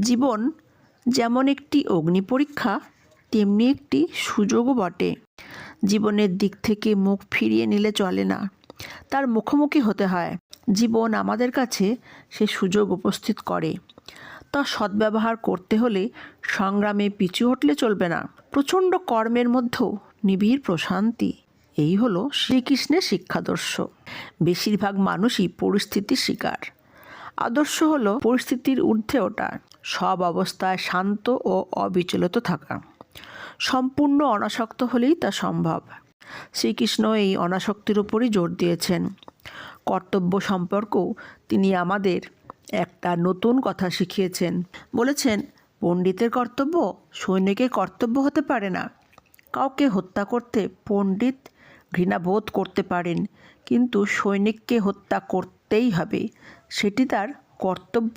জীবন যেমন একটি অগ্নি পরীক্ষা, তেমনি একটি সুযোগও বটে। জীবনের দিক থেকে মুখ ফিরিয়ে নিলে চলে না। তার মুখোমুখি হতে হয়। জীবন আমাদের কাছে সে সুযোগ উপস্থিত করে। তা সদ্ব্যবহার করতে হলে সংগ্রামে পিছু হটলে চলবে না। প্রচণ্ড কর্মের মধ্যেও নিবিড় প্রশান্তি। এই হলো শ্রীকৃষ্ণের শিক্ষাদর্শ। বেশিরভাগ মানুষই পরিস্থিতির শিকার। আদর্শ হলো পরিস্থিতির ঊর্ধ্বে ওঠা। সব অবস্থায় শান্ত ও অবিচলিত থাকা। সম্পূর্ণ অনাসক্ত হলেই তা সম্ভব। শ্রীকৃষ্ণ এই অনাসক্তির উপরই জোর দিয়েছেন। কর্তব্য সম্পর্কেও তিনি আমাদের একটা নতুন কথা শিখিয়েছেন। বলেছেন, পণ্ডিতের কর্তব্য সৈনিকের কর্তব্য হতে পারে না। কাউকে হত্যা করতে পণ্ডিত ঘৃণাবোধ করতে পারেন, কিন্তু সৈনিককে হত্যা করতেই হবে। সেটি তার কর্তব্য।